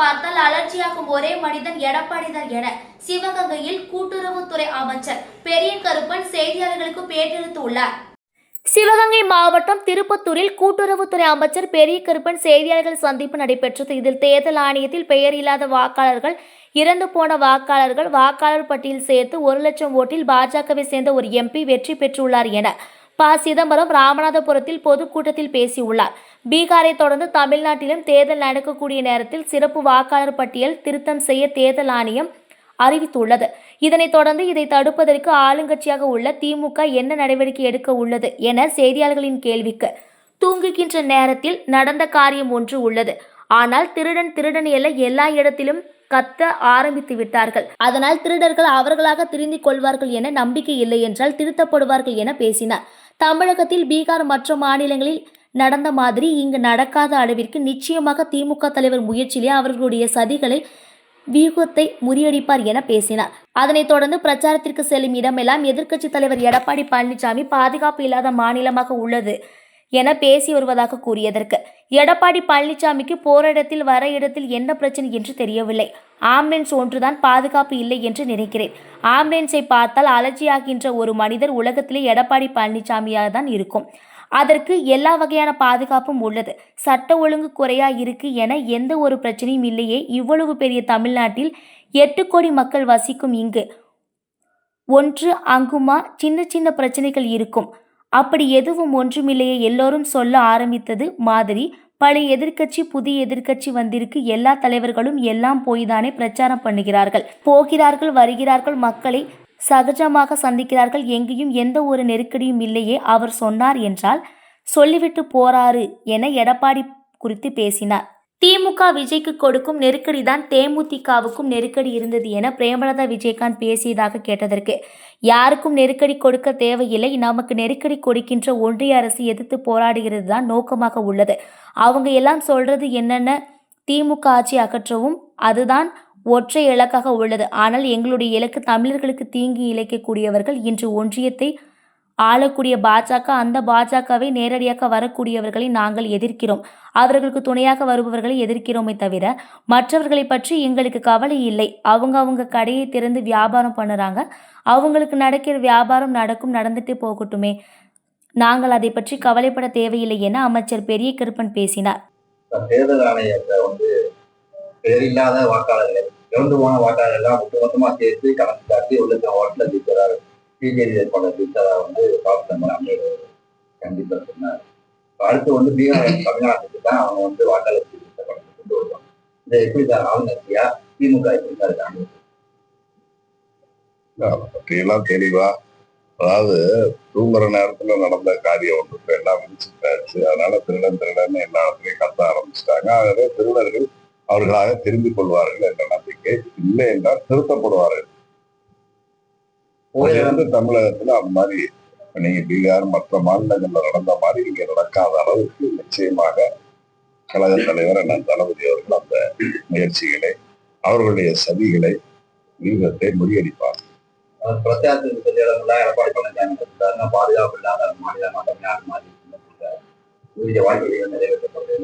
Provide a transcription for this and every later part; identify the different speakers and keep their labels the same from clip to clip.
Speaker 1: பார்த்தால் அலர்ஜியாகும் ஒரே மனிதன் எடப்பாடிதான் என சிவகங்கையில் கூட்டுறவுத்துறை அமைச்சர் பெரிய கருப்பன் செய்தியாளர்களுக்கு பேட்டியளித்துள்ளார். சிவகங்கை மாவட்டம் திருப்பத்தூரில் கூட்டுறவுத்துறை அமைச்சர் பெரிய கருப்பன் செய்தியாளர்கள் சந்திப்பு நடைபெற்றது. இதில் தேர்தல் ஆணையத்தில் பெயர் இல்லாத வாக்காளர்கள் இறந்து போன வாக்காளர்கள் வாக்காளர் பட்டியல் சேர்த்து ஒரு லட்சம் ஓட்டில் பாஜகவை சேர்ந்த ஒரு எம்பி வெற்றி பெற்றுள்ளார் என ப. சிதம்பரம் ராமநாதபுரத்தில் பொதுக்கூட்டத்தில் பேசியுள்ளார். பீகாரை தொடர்ந்து தமிழ்நாட்டிலும் தேர்தல் நடக்கக்கூடிய நேரத்தில் சிறப்பு வாக்காளர் பட்டியல் திருத்தம் செய்ய தேர்தல் ஆணையம் அறிவித்துள்ளது. இதனைத் தொடர்ந்து இதை தடுப்பதற்கு ஆளுங்கட்சியாக உள்ள திமுக என்ன நடவடிக்கை எடுக்க உள்ளது என செய்தியாளர்களின் கேள்விக்கு தூங்குகின்ற நேரத்தில் நடந்த காரியம் ஒன்று உள்ளது. ஆனால் திருடன் திருடன் எல்ல எல்லா இடத்திலும் கத்த ஆரம்பித்து விட்டார்கள். அதனால் திருடர்கள் அவர்களாக திருந்திக் கொள்வார்கள் என நம்பிக்கை இல்லை என்றால் திருத்தப்படுவார்கள் என பேசினார். தமிழகத்தில் பீகார் மற்ற மாநிலங்களில் நடந்த மாதிரி இங்கு நடக்காத அளவிற்கு நிச்சயமாக திமுக தலைவர் முயற்சியிலே அவர்களுடைய சதிகளை வியூகத்தை முறியடிப்பார் என பேசினார். அதனைத் தொடர்ந்து பிரச்சாரத்திற்கு செல்லும் இடமெல்லாம் எதிர்க்கட்சித் தலைவர் எடப்பாடி பழனிசாமி பாதுகாப்பு இல்லாத மாநிலமாக உள்ளது என பேசி வருவதாக கூறியதற்கு. எடப்பாடி பழனிசாமிக்கு போரிடத்தில் வர இடத்தில் என்ன பிரச்சனை என்று தெரியவில்லை. ஆம்புலன்ஸ் ஒன்றுதான் பாதுகாப்பு இல்லை என்று நினைக்கிறேன். ஆம்புலன்ஸை பார்த்தால் அலர்ஜியாகின்ற ஒரு மனிதர் உலகத்திலே எடப்பாடி பழனிசாமியாக தான் இருக்கும். அதற்கு எல்லா வகையான பாதுகாப்பும் உள்ளது. சட்ட ஒழுங்கு குறையா இருக்கு என எந்த ஒரு பிரச்சனையும் இல்லையே. இவ்வளவு பெரிய தமிழ்நாட்டில் எட்டு கோடி மக்கள் வசிக்கும் இங்கு. ஒன்று அங்குமா சின்ன சின்ன பிரச்சனைகள் இருக்கும். அப்படி எதுவும் ஒன்றுமில்லையே. எல்லோரும் சொல்ல ஆரம்பித்தது மாதிரி பழைய எதிர்க்கட்சி புதிய எதிர்க்கட்சி வந்திருக்கு. எல்லா தலைவர்களும் எல்லாம் போய்தானே பிரச்சாரம் பண்ணுகிறார்கள். போகிறார்கள் வருகிறார்கள். மக்களை சகஜமாக சந்திக்கிறார்கள். எங்கேயும் எந்த ஒரு நெருக்கடியும் இல்லையே அவர் சொன்னார் என்றால் சொல்லிவிட்டு போறாரு என எடப்பாடி குறித்து பேசினார். திமுக விஜய்க்கு கொடுக்கும் நெருக்கடி தான் தேமுதிகவுக்கும் நெருக்கடி இருந்தது என பிரேமலதா விஜயகாந்த் பேசியதாக கேட்டதற்கு யாருக்கும் நெருக்கடி கொடுக்க தேவையில்லை. நமக்கு நெருக்கடி கொடுக்கின்ற ஒன்றிய அரசு எதிர்த்து போராடுகிறது தான் நோக்கமாக உள்ளது. அவங்க எல்லாம் சொல்றது என்னென்ன? திமுக ஆட்சி அகற்றவும் அதுதான் ஒற்றை இலக்காக உள்ளது. ஆனால் எங்களுடைய இலக்கு தமிழர்களுக்கு தீங்கு இழைக்கக்கூடியவர்கள். இன்று ஒன்றியத்தை ஆளக்கூடிய பாஜக அந்த பாஜகவை நேரடியாக வரக்கூடியவர்களை நாங்கள் எதிர்க்கிறோம். அவர்களுக்கு துணையாக வருபவர்களை எதிர்க்கிறோமே தவிர மற்றவர்களை பற்றி எங்களுக்கு கவலை இல்லை. அவங்க அவங்க கடையை திறந்து வியாபாரம் பண்ணுறாங்க. அவங்களுக்கு நடக்கிற வியாபாரம் நடக்கும் நடந்துட்டு போகட்டுமே. நாங்கள் அதை பற்றி கவலைப்பட தேவையில்லை என அமைச்சர் பெரிய கருப்பன் பேசினார்.
Speaker 2: தேர்தல் ஆணையத்தை வந்து பெயரில்லாத வாக்காளர்களை இறந்து போன வாக்காளர் எல்லாம் ஒட்டுமொத்தமா சேர்த்து கணக்கு காட்டி உள்ள ஓட்டில் ஜெயிக்கிறார் பிஜேபி வேட்பாளர் ஜெயித்ததா வந்து பாபு அமைச்சர் கண்டிப்பா சொன்னார். அடுத்து வந்து பீகார் தமிழ்நாட்டுக்கு தான் அவங்க வந்து வாக்காளர் சீர்திருத்த படத்தை கொண்டு வருவாங்க. இதை எப்படி தான் ஆளுங்கட்சியா திமுக எப்படி தான் இருக்காங்க
Speaker 3: அதை பற்றியெல்லாம் தெளிவா அதாவது தூங்குற நேரத்துல நடந்த காரியம் ஒன்று இப்ப எல்லாம் விரிச்சுட்டாச்சு அதனால திருடன் திருடன் எல்லா இடத்துலயும் கத்த ஆரம்பிச்சிட்டாங்க. ஆகவே திருடர்கள் அவர்களாக திரும்பிக் கொள்வார்கள் என்ற நம்பிக்கை இல்லை என்றால் திருத்தப்படுவார்கள் இது வந்து தமிழகத்துல அந்த மாதிரி நீங்க பீகார் மற்ற மாநிலங்கள்ல நடந்த மாதிரி இங்க நடக்காத அளவுக்கு நிச்சயமாக கழக தலைவர் அண்ணன் தளபதி அவர்கள் அந்த முயற்சிகளை அவர்களுடைய சதிகளை வியூகத்தை முறியடிப்பார்.
Speaker 2: பாதுகாப்பு இல்லாத மாநிலமா தமிழ்நாடு மாதிரி சொல்றாரு. உரிய வாய்ப்புகள் நிறைவேற்றப்படுது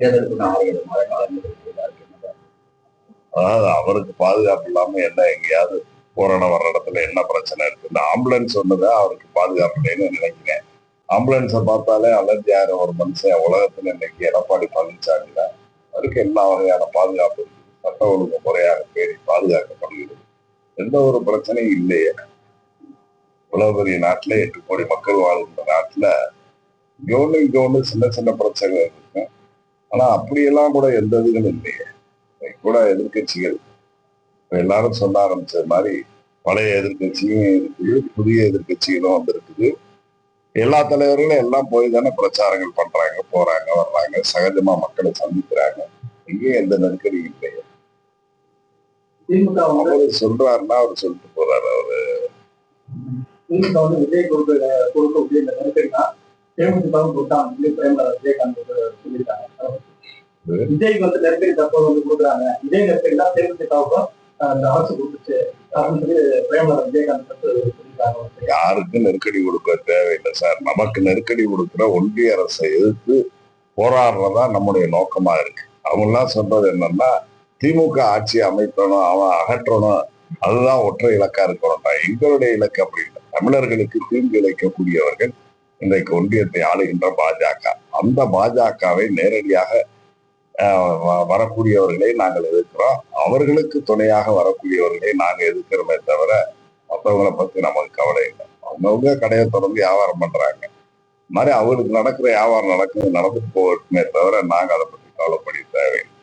Speaker 2: தேர்தலுக்கு நாளைய மழை காலம்
Speaker 3: அதாவது அவருக்கு பாதுகாப்பு இல்லாம என்ன எங்கேயாவது போராட வர்ற இடத்துல என்ன பிரச்சனை இருக்கு? இந்த ஆம்புலன்ஸ் ஒண்ணுதான் அவருக்கு பாதுகாப்பு இல்லைன்னு நினைக்கிறேன். ஆம்புலன்ஸை பார்த்தாலே அலர்ஜி ஆகிற ஒரு மனுஷன் உலகத்துல இன்னைக்கு எடப்பாடி பழனிசாமி அவருக்கு எல்லா வகையான பாதுகாப்பு சட்ட ஒழுங்கு முறையாக பேரி பாதுகாக்கப்படுகிறது. எந்த ஒரு பிரச்சனையும் இல்லையே. இவ்வளவு பெரிய நாட்டுல எட்டு கோடி மக்கள் வாழ்கின்ற நாட்டுல இங்க ஒண்ணு சின்ன சின்ன பிரச்சனைகள் இருக்கும் ஆனா அப்படியெல்லாம் கூட எந்த இதுகளும் இல்லையே. கூட எதிர்க்கட்சிகள். இப்ப எல்லாரும் சொல்ல ஆரம்பிச்சது மாதிரி பழைய எதிர்க்கட்சியும் இருக்குது புதிய எதிர்க்கட்சிகளும் வந்திருக்குது. எல்லா தலைவர்களும் எல்லாம் போய் தானே பிரச்சாரங்கள் பண்றாங்க போறாங்க வர்றாங்க சகஜமா மக்களை சந்திக்கிறாங்க. இங்கேயும் எந்த
Speaker 2: திமுக வந்து
Speaker 3: அவரு சொல்றாருன்னா அவர் சொல்லிட்டு போறாரு அவரு.
Speaker 2: திமுக வந்து விஜய் கொடுக்க கொடுக்கக்கூடிய இந்த நெருக்கடினா தேமுதிகவும் கொடுத்தாங்க விஜயகாந்த் விஜய்க்கு வந்து நெருக்கடி தற்போது வந்து கொடுக்குறாங்க. விஜய் நெருக்கடி தான் தேமுதிகவுக்கும் அந்த அரசு கொடுத்துச்சு. அப்படின்னு சொல்லி பிரேமலா விஜயகாந்த் சொல்லியிருக்காங்க.
Speaker 3: யாருக்கும் நெருக்கடி கொடுக்க தேவையில்லை சார். நமக்கு நெருக்கடி கொடுக்கிற ஒன்றிய அரசை எதிர்த்து போராடுறதா நம்முடைய நோக்கமா இருக்கு. அவங்கெல்லாம் சொல்றது என்னன்னா திமுக ஆட்சி அமைக்கணும் அவன் அகற்றணும். அதுதான் ஒற்றை இலக்கா இருக்கணும்டா. எங்களுடைய இலக்கு அப்படி இல்லை. தமிழர்களுக்கு தீங்கு இழைக்கக்கூடியவர்கள் இன்றைக்கு ஒன்றியத்தை ஆளுகின்ற பாஜக. அந்த பாஜகவை நேரடியாக வரக்கூடியவர்களை நாங்கள் எதிர்க்கிறோம். அவர்களுக்கு துணையாக வரக்கூடியவர்களை நாங்கள் எதிர்க்கிறோமே தவிர மற்றவங்களை பத்தி நமக்கு கவலை இல்லை. அவங்கவுங்க கடையை திறந்து வியாபாரம் பண்றாங்க. இந்த மாதிரி அவங்களுக்கு நடக்கிற வியாபாரம் நடக்குது நடந்துட்டு போகட்டுமே தவிர நாங்கள் அதை பத்தி கவலைப்படி தேவையில்லை.